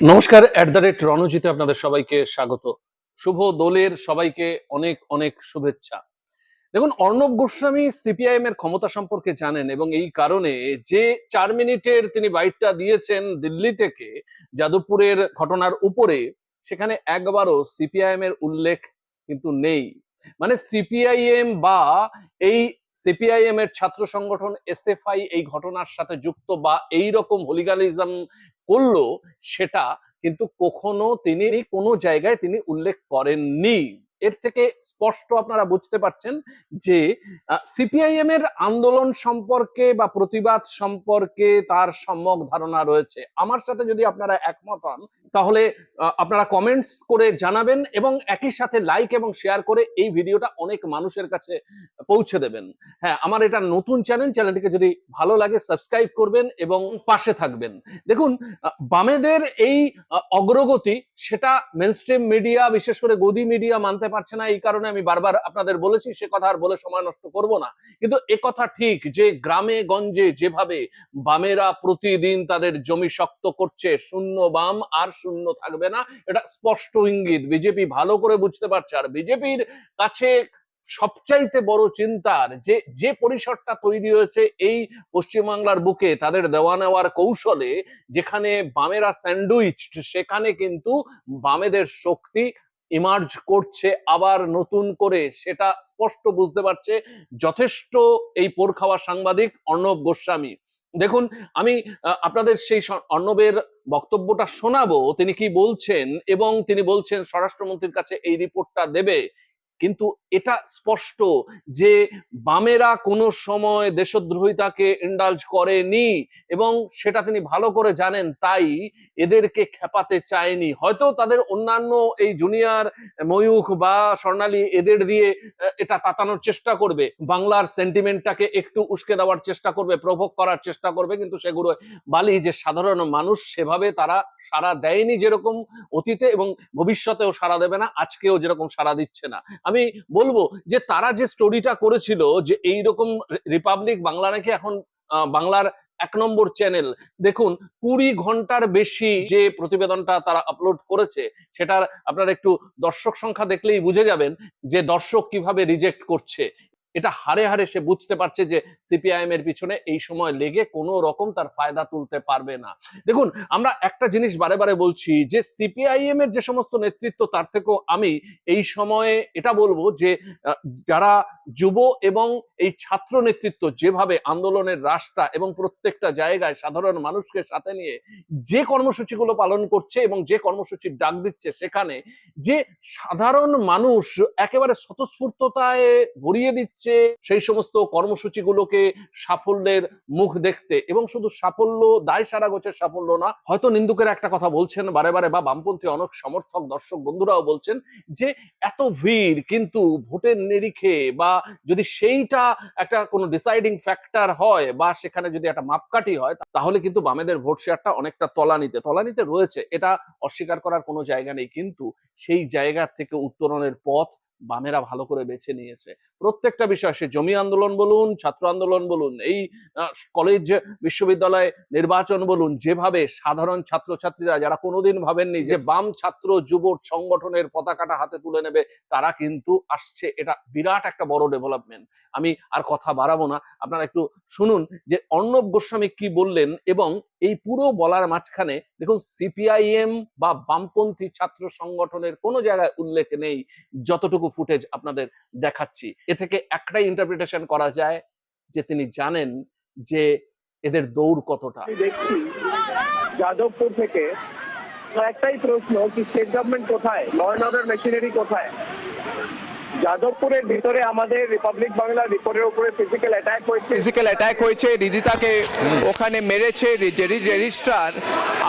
নমস্কার at the rate রণজিতে আপনাদের সবাইকে স্বাগত। শুভ দোলের সবাইকে অনেক অনেক শুভেচ্ছা। দেখুন, অর্ণব গোস্বামী সিপিআইএম এর ক্ষমতা সম্পর্কে জানেন এবং এই কারণে যে চার মিনিটের তিনি বাইটটা দিয়েছেন দিল্লি থেকে যাদবপুরের ঘটনার উপরে, সেখানে একবারও সিপিআইএম এর উল্লেখ কিন্তু নেই। মানে সিপিআইএম বা এই সিপিআইএম এর ছাত্র সংগঠন এসএফআই এই ঘটনার সাথে যুক্ত বা এই রকম হোলিগালিজম করল সেটা কিন্তু কখনো তিনি কোনো জায়গায় তিনি উল্লেখ করেননি। এর থেকে স্পষ্ট আপনারা বুঝতে পারছেন যে সিপিআইএম এর আন্দোলন সম্পর্কে বা প্রতিবাদ সম্পর্কে তার সম্যক ধারণা রয়েছে। আমার সাথে যদি আপনারা একমত হন, তাহলে আপনারা কমেন্টস করে জানাবেন এবং একই সাথে লাইক এবং শেয়ার করে এই ভিডিওটা অনেক মানুষের কাছে পৌঁছে দেবেন। হ্যাঁ আমার এটা নতুন চ্যানেল চ্যানেলটিকে যদি ভালো লাগে সাবস্ক্রাইব করবেন এবং পাশে থাকবেন। দেখুন বামেদের এই অগ্রগতি, সেটা মেনস্ট্রিম মিডিয়া বিশেষ করে গদি মিডিয়া মানতে পারছে না, এই কারণে আমি বারবার আপনাদের বলেছি, সে কথা আর বলে সময় নষ্ট করব না। কিন্তু এ কথা ঠিক যে গ্রামে গঞ্জে যেভাবে বামেরা প্রতিদিন তাদের জমি শক্ত করছে, শূন্য বাম আর শূন্য থাকবে না, এটা স্পষ্ট ইঙ্গিত। বিজেপি ভালো করে বুঝতে পারছে। আর বিজেপির কাছে সবচাইতে বড় চিন্তার যে যে পরিসরটা তৈরি হয়েছে এই পশ্চিমবাংলার বুকে, তাদের দেওয়া নেওয়ার কৌশলে যেখানে বামেরা স্যান্ডউইচ সেখানে কিন্তু বামেদের শক্তি ইমার্জ করছে, আবার নতুন করে সেটা স্পষ্ট বুঝতে পারছে যথেষ্ট এই পোর খাওয়া সাংবাদিক অর্ণব গোস্বামী। দেখুন, আমি আপনাদের সেই অর্ণবের বক্তব্যটা শোনাবো। তিনি কি বলছেন এবং তিনি বলছেন, স্বরাষ্ট্রমন্ত্রীর কাছে এই রিপোর্টটা দেবে। কিন্তু এটা স্পষ্ট যে বামেরা কোনো সময় দেশদ্রোহিতাকে ইন্ডালজ করেনি এবং সেটা তিনি ভালো করে জানেন, তাই এদেরকে খেপাতে চায়নি। হয়তো তাদের অন্যান্য এই জুনিয়র ময়ূখ বা স্বর্ণালী এদের দিয়ে এটা তাতানোর চেষ্টা করবে। বাংলার সেন্টিমেন্টটাকে একটু উস্কে দেওয়ার চেষ্টা করবে, প্রভোগ করার চেষ্টা করবে, কিন্তু সেগুলো বালি যে সাধারণ মানুষ সেভাবে তারা সাড়া দেয়নি যেরকম অতীতে এবং ভবিষ্যতেও সাড়া দেবে না, আজকেও যেরকম সাড়া দিচ্ছে না। আমি বলব যে তারা যে স্টোরিটা করেছিল যে এই রকম রিপাবলিক বাংলা নাকি এখন বাংলার এক নম্বর চ্যানেল দেখুন কুড়ি ঘণ্টার বেশি যে প্রতিবেদনটা তারা আপলোড করেছে, সেটার আপনারা একটু দর্শক সংখ্যা দেখলেই বুঝে যাবেন যে দর্শক কীভাবে রিজেক্ট করছে। এটা হারে হারে সে বুঝতে পারছে যে সিপিআইএম এর পিছনে এই সময় লেগে কোনো রকম তার ফায়দা তুলতে পারবে না। দেখুন, আমরা একটা জিনিস বারে বারে বলছি যে সিপিআইএম এর যে সমস্ত নেতৃত্ব, তার থেকেও আমি এই সময়ে এটা বলব যে যারা যুব এবং এই ছাত্র নেতৃত্ব যেভাবে আন্দোলনের রাস্তা এবং প্রত্যেকটা জায়গায় সাধারণ মানুষকে সাথে নিয়ে যে কর্মসূচিগুলো পালন করছে এবং যে কর্মসূচির ডাক দিচ্ছে সেখানে, যে সাধারণ মানুষ একেবারে স্বতঃস্ফূর্ততায় ভরিয়ে দিচ্ছে সেই সমস্ত কর্মসূচিগুলোকে সাফল্যের মুখ দেখতে এবং শুধু সাফল্য, দায় সারা গোছের সাফল্য না, হয়তো নিন্দুকের একটা কথা বলছেন, বারে বারে বা বামপন্থী অনেক সমর্থক, দর্শক, বন্ধুরাও বলছেন যে এত ভিড় কিন্তু ভোটের নিরিখে বা যদি সেইটা একটা কোনো ডিসাইডিং ফ্যাক্টর হয় বা সেখানে যদি একটা মাপকাঠি হয়, তাহলে কিন্তু বামেদের ভোট শেয়ারটা অনেকটা তলানিতে তলানিতে রয়েছে। এটা অস্বীকার করার কোনো জায়গা নেই। কিন্তু সেই জায়গা থেকে উত্তরণের পথ বামেরা ভালো করে বেছে নিয়েছে। প্রত্যেকটা বিষয় সে জমি আন্দোলন বলুন, ছাত্র আন্দোলন বলুন, এই কলেজ বিশ্ববিদ্যালয় নির্বাচন বলুন, যেভাবে সাধারণ ছাত্রছাত্রীরা যারা কোনোদিন ভাবেননি যে বাম ছাত্র যুব সংগঠনের পতাকাটা হাতে তুলে নেবে, তারা কিন্তু আসছে। এটা বিরাট একটা বড় ডেভেলপমেন্ট আমি আর কথা বাড়াবো না। আপনারা একটু শুনুন যে অর্ণব গোস্বামী কি বললেন এবং এই পুরো বলার মাঝখানে দেখুন সিপিআইএম বা বামপন্থী ছাত্র সংগঠনের কোনো জায়গায় উল্লেখ নেই যতটুকু ফুটেজ আপনাদের দেখাচ্ছি। এ থেকে একটাই ইন্টারপ্রিটেশন করা যায় যে তিনি জানেন যে এদের দৌড় কতটা। দেখছি যাদবপুর থেকে একটাই প্রশ্ন কি স্টেট গভর্নমেন্ট কোথায়? ল অ্যান্ড অর্ডার মেশিনারি কোথায়? যাদবপুরের ভিতরে আমাদের রিপাবলিক বাংলা রিপোর্টের উপরে ফিজিক্যাল অ্যাটাক হয়েছে। ফিজিক্যাল অ্যাটাক হয়েছে রিদিতাকে ওখানে মেরেছে রেজিস্ট্রার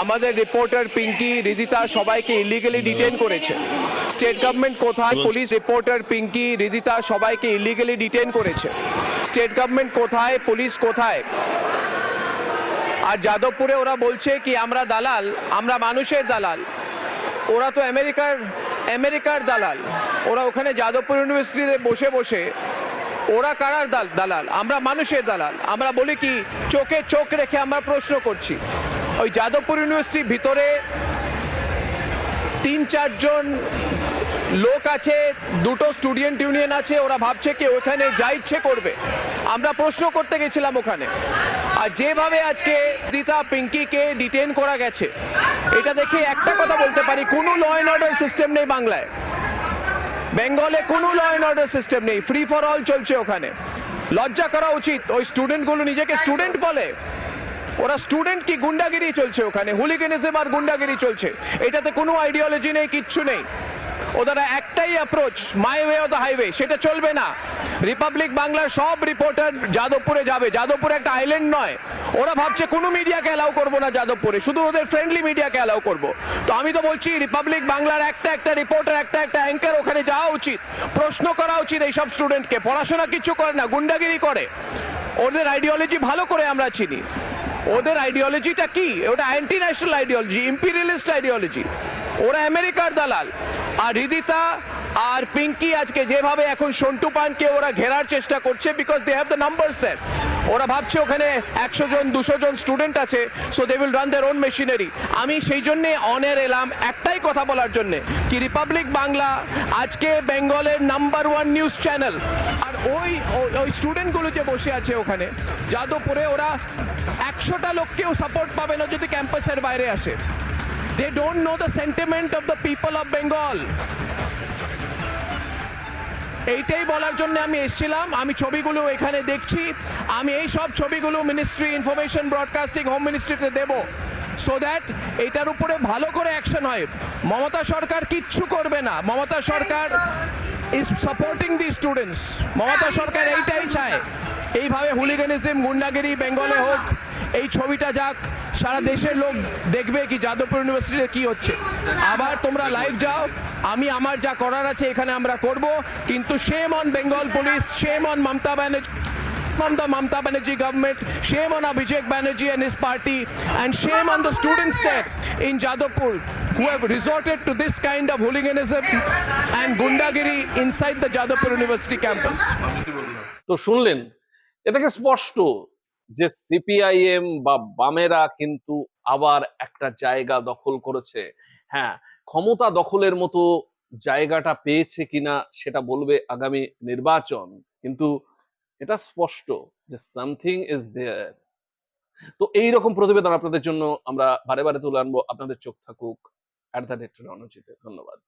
আমাদের রিপোর্টার পিঙ্কি রিদিতা সবাইকে ইলিগালি ডিটেন করেছে। স্টেট গভর্নমেন্ট কোথায় পুলিশ রিপোর্টার পিঙ্কি রিদিতা সবাইকে ইলিগালি ডিটেন করেছে। স্টেট গভর্নমেন্ট কোথায় পুলিশ কোথায়? আর যাদবপুরে ওরা বলছে কি আমরা দালাল আমরা মানুষের দালাল। ওরা তো আমেরিকার আমেরিকার দালাল। ওরা ওখানে যাদবপুর ইউনিভার্সিটিতে বসে বসে, ওরা কারার দাল, দালাল? আমরা মানুষের দালাল। আমরা বলি কি, চোখে চোখ রেখে আমরা প্রশ্ন করছি। ওই যাদবপুর ইউনিভার্সিটির ভিতরে তিন, চারজন লোক আছে, দুটো স্টুডেন্ট ইউনিয়ন আছে, ওরা ভাবছে কি ওখানে যা ইচ্ছে করবে। আমরা প্রশ্ন করতে গেছিলাম ওখানে। আর যেভাবে আজকে দিতা পিঙ্কিকে ডিটেন করা গেছে, এটা দেখে একটা কথা বলতে পারি, কোনো ল অ্যান্ড অর্ডার সিস্টেম নেই বাংলায়। বেঙ্গলে কোনো ল অ্যান্ড অর্ডার সিস্টেম নেই ফ্রি ফর অল চলছে ওখানে। লজ্জা করা উচিত ওই স্টুডেন্টগুলো নিজেকে স্টুডেন্ট বলে। ওরা স্টুডেন্ট কি গুন্ডাগিরি চলছে ওখানে? হুলিগেনিজম আর গুন্ডাগিরি চলছে। এটাতে কোনো আইডিওলজি নেই কিচ্ছু নেই। ওদের একটাই approach my way of the highway সেটা চলবে না। রিপাবলিক বাংলার সব রিপোর্টার যাদবপুরে যাবে। যাদবপুর একটা আইল্যান্ড নয়। ওরা ভাবছে কোনো মিডিয়াকে অ্যালাউ করব না যাদবপুরে, শুধু ওদের ফ্রেন্ডলি মিডিয়াকে অ্যালাউ করব। তো আমি তো বলছি রিপাবলিক বাংলার একটা একটা রিপোর্টার একটা একটা অ্যাঙ্কার ওখানে যাওয়া উচিত। প্রশ্ন করা উচিত এইসব স্টুডেন্টকে পড়াশোনা কিছু করে না, গুন্ডাগিরি করে। ওদের আইডিওলজি ভালো করে আমরা চিনি। ওদের আইডিওলজিটা কি? ওটা anti national ideology imperialist ideology ওরা আমেরিকার দালাল। আর হৃদিতা আর পিঙ্কি আজকে যেভাবে এখন সন্টু পানকে ওরা ঘেরার চেষ্টা করছে because they have the numbers then ওরা ভাবছে ওখানে একশো জন, দুশো জন স্টুডেন্ট আছে so they will run their own machinery আমি সেই জন্যে অনের এলাম একটাই কথা বলার জন্যে, কি রিপাবলিক বাংলা আজকে বেঙ্গলের নাম্বার ওয়ান নিউজ চ্যানেল আর ওই, ওই- স্টুডেন্টগুলো যে বসে আছে ওখানে, যাদবপুরে ওরা একশোটা লোককেও সাপোর্ট পাবে না যদি ক্যাম্পাসের বাইরে আসে। They don't know the sentiment of the people of Bengal এইটাই বলার জন্য আমি এসেছিলাম। আমি ছবিগুলো এখানে দেখছি। আমি এই সব ছবিগুলো মিনিস্ট্রি ইনফরমেশন ব্রডকাস্টিং হোম মিনিস্ট্রিতে দেব। সো দ্যাট এটার উপরে ভালো করে অ্যাকশন হয়। মমতা সরকার কিচ্ছু করবে না। মমতা সরকার is supporting the students Mamata সরকার এইটাই চায়। এইভাবে হুলিগানিজম গুন্ডাগিরি বেঙ্গলে হোক, এই ছবিটা যাক। সারা দেশের লোক দেখবে কি যাদবপুর ইউনিভার্সিটিতে কি হচ্ছে আবার তোমরা লাইভ যাও আমি আমার যা করার আছে এখানে আমরা করব কিন্তু shame on Bengal police shame on Mamata Banerjee from the Mamta Banerjee government, shame on Abhishek Banerjee and his party, and shame on the students there in Jadavpur who have resorted to this kind of hooliganism and gundagiri inside the Jadavpur University campus. তো শুনলেন এ থেকে স্পষ্ট যে CPIM বা বামেরা কিন্তু আবার একটা জায়গা দখল করেছে। হ্যাঁ ক্ষমতা দখলের মতো জায়গাটা পেয়েছে কিনা সেটা বলবে আগামী নির্বাচন। কিন্তু এটা স্পষ্ট যে সামথিং ইজ দেয়ার তো এই রকম প্রতিবেদন আপনাদের জন্য আমরা বারে বারে তুলে আনব। আপনাদের চোখ থাকুক। অ্যাট দ্য রেট রণজিতে ধন্যবাদ।